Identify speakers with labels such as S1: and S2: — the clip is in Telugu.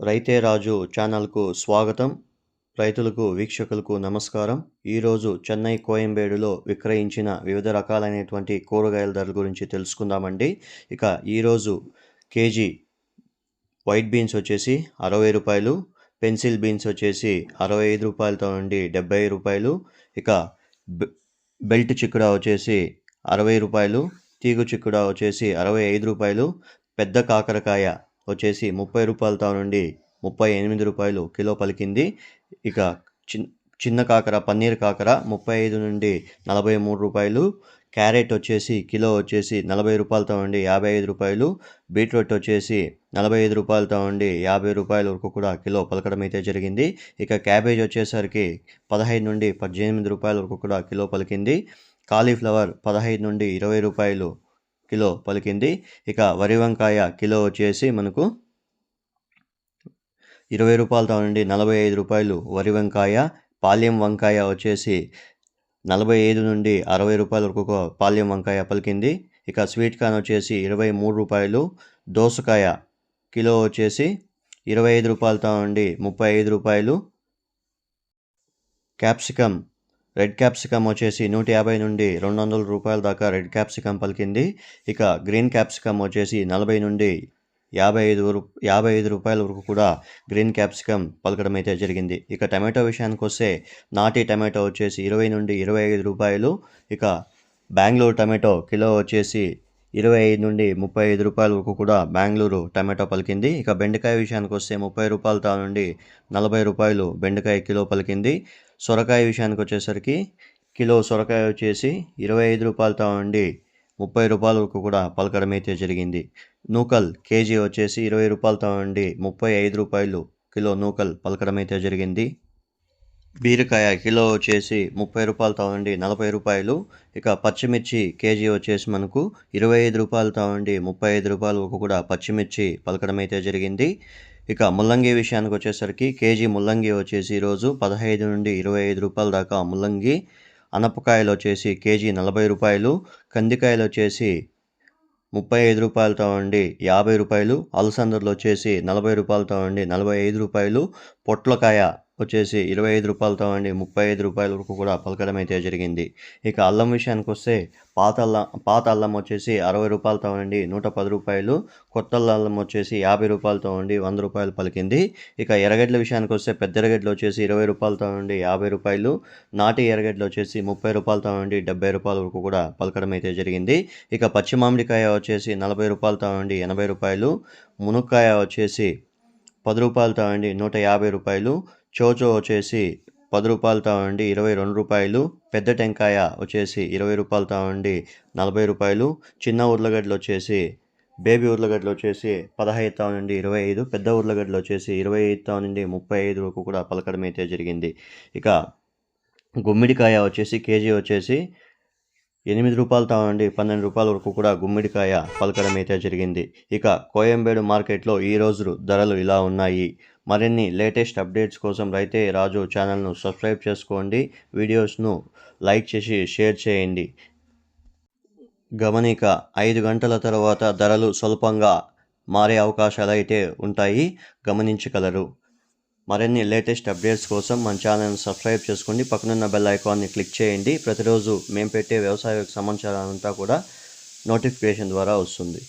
S1: రైతే రాజు ఛానల్కు స్వాగతం. రైతులకు వీక్షకులకు నమస్కారం. ఈరోజు చెన్నై కోయంబేడులో విక్రయించిన వివిధ రకాలైనటువంటి కూరగాయల ధరల గురించి తెలుసుకుందామండి. ఇక ఈరోజు కేజీ వైట్ బీన్స్ వచ్చేసి అరవై రూపాయలు పెన్సిల్ బీన్స్ వచ్చేసి అరవై ఐదు రూపాయలతో నుండి డెబ్బై రూపాయలు ఇక బెల్ట్ చిక్కుడా వచ్చేసి అరవై రూపాయలు తీగు చిక్కుడా వచ్చేసి అరవై ఐదు రూపాయలు పెద్ద కాకరకాయ వచ్చేసి ముప్పై రూపాయలతో నుండి ముప్పై ఎనిమిది రూపాయలు కిలో పలికింది. ఇక చిన్ చిన్న కాకర పన్నీర్ కాకర ముప్పై ఐదు నుండి నలభై మూడు రూపాయలు. క్యారెట్ వచ్చేసి కిలో వచ్చేసి నలభై రూపాయలతో నుండి యాభై ఐదు రూపాయలు. బీట్రూట్ వచ్చేసి నలభై ఐదు రూపాయలతో నుండి యాభై రూపాయల వరకు కూడా కిలో పలకడం అయితే జరిగింది. ఇక క్యాబేజ్ వచ్చేసరికి పదహైదు నుండి పద్దెనిమిది రూపాయల వరకు కూడా కిలో పలికింది. కాలీఫ్లవర్ పదహైదు నుండి ఇరవై రూపాయలు కిలో పలికింది. ఇక వరి వంకాయ కిలో వచ్చేసి మనకు ఇరవై రూపాయలతో నుండి నలభై ఐదు రూపాయలు. వరి వంకాయ పాల్యం వంకాయ వచ్చేసి నలభై ఐదు నుండి అరవై రూపాయల వరకు పాల్యం వంకాయ పలికింది. ఇక స్వీట్ కార్న్ వచ్చేసి ఇరవై మూడు రూపాయలు. దోసకాయ కిలో వచ్చేసి ఇరవై ఐదు రూపాయలతో నుండి ముప్పై ఐదు రూపాయలు. క్యాప్సికమ్ రెడ్ క్యాప్సికమ్ వచ్చేసి నూట యాభై నుండి రెండు వందల రూపాయల దాకా రెడ్ క్యాప్సికమ్ పలికింది. ఇక గ్రీన్ క్యాప్సికమ్ వచ్చేసి నలభై నుండి యాభై ఐదు యాభై ఐదు రూపాయల వరకు కూడా గ్రీన్ క్యాప్సికమ్ పలకడం అయితే జరిగింది. ఇక టమాటో విషయానికి వస్తే నాటి టమాటో వచ్చేసి ఇరవై నుండి ఇరవై ఐదు రూపాయలు. ఇక బెంగళూరు టమాటో కిలో వచ్చేసి ఇరవై ఐదు నుండి ముప్పై ఐదు రూపాయల వరకు కూడా బెంగళూరు టమాటో పలికింది. ఇక బెండకాయ విషయానికి వస్తే ముప్పై రూపాయలతో నుండి నలభై రూపాయలు బెండకాయ కిలో పలికింది. సొరకాయ విషయానికి వచ్చేసరికి కిలో సొరకాయ వచ్చేసి ఇరవై ఐదు రూపాయలతో ఉండి ముప్పై రూపాయల వరకు కూడా పలకడం అయితే జరిగింది. నూకల్ కేజీ వచ్చేసి ఇరవై రూపాయలతో ఉండి ముప్పై ఐదు రూపాయలు కిలో నూకల్ పలకడం అయితే జరిగింది. బీరకాయ కిలో వచ్చేసి ముప్పై రూపాయలతో ఉండి నలభై రూపాయలు ఇక పచ్చిమిర్చి కేజీ వచ్చేసి మనకు ఇరవై ఐదు రూపాయలతో ఉండి ముప్పై ఐదు రూపాయల వరకు కూడా పచ్చిమిర్చి పలకడం అయితే జరిగింది. ఇక ముల్లంగి విషయానికి వచ్చేసరికి కేజీ ముల్లంగి వచ్చేసి ఈరోజు పదహైదు నుండి ఇరవై ఐదు రూపాయల దాకా ముల్లంగి అనపకాయలు వచ్చేసి కేజీ నలభై రూపాయలు కందికాయలు వచ్చేసి ముప్పై ఐదు రూపాయలతో ఉండి యాభై రూపాయలు అలసందర్లు వచ్చేసి నలభై రూపాయలతో ఉండి నలభై ఐదు రూపాయలు పొట్లకాయ వచ్చేసి ఇరవై ఐదు రూపాయలతో అండి ముప్పై ఐదు రూపాయల వరకు కూడా పలకడం అయితే జరిగింది. ఇక అల్లం విషయానికి వస్తే పాత అల్లం పాత అల్లం వచ్చేసి అరవై రూపాయలతో అండి నూట పది రూపాయలు. కొత్త అల్లం వచ్చేసి యాభై రూపాయలతో ఉండి వంద రూపాయలు పలికింది. ఇక ఎర్రగడ్డల విషయానికి వస్తే పెద్ద ఎర్రగడ్డలు వచ్చేసి ఇరవై రూపాయలతో ఉండి యాభై రూపాయలు. నాటి ఎర్రగడ్డలు వచ్చేసి ముప్పై రూపాయలతో ఉండి డెబ్బై రూపాయల వరకు కూడా పలకడం అయితే జరిగింది. ఇక పచ్చి మామిడికాయ వచ్చేసి నలభై రూపాయలతో ఉండి ఎనభై రూపాయలు. మునక్కాయ వచ్చేసి పది రూపాయలతో అండి నూట యాభై రూపాయలు. చోచో వచ్చేసి పది రూపాయలతో ఉండి ఇరవై రెండు రూపాయలు. పెద్ద టెంకాయ వచ్చేసి ఇరవై రూపాయలతో ఉండి నలభై రూపాయలు. చిన్న ఉర్లగడ్డలు వచ్చేసి బేబీ ఉర్లగడ్డలు వచ్చేసి పదహైదు నుండి ఇరవై ఐదు. పెద్ద ఉర్లగడ్డలు వచ్చేసి ఇరవై ఐదు నుండి ముప్పై ఐదు వరకు కూడా పలకడం అయితే జరిగింది. ఇక గుమ్మిడికాయ వచ్చేసి కేజీ వచ్చేసి ఎనిమిది రూపాయలతో నుండి పన్నెండు రూపాయల వరకు కూడా గుమ్మిడికాయ పలకడం అయితే జరిగింది. ఇక కోయంబేడు మార్కెట్లో ఈ రోజు ధరలు ఇలా ఉన్నాయి. మరిన్ని లేటెస్ట్ అప్డేట్స్ కోసం రైతే రాజు ఛానల్ను సబ్స్క్రైబ్ చేసుకోండి. వీడియోస్ను లైక్ చేసి షేర్ చేయండి. గమనిక ఐదు గంటల తర్వాత ధరలు స్వల్పంగా మారే అవకాశాలు అయితే ఉంటాయి. గమనించగలరు. మరిన్ని లేటెస్ట్ అప్డేట్స్ కోసం మన ఛానల్ని సబ్స్క్రైబ్ చేసుకోండి. పక్కనున్న బెల్ ఐకాన్ని క్లిక్ చేయండి. ప్రతిరోజు మేము పెట్టే వ్యవసాయ సమాచారం అంతా కూడా నోటిఫికేషన్ ద్వారా వస్తుంది.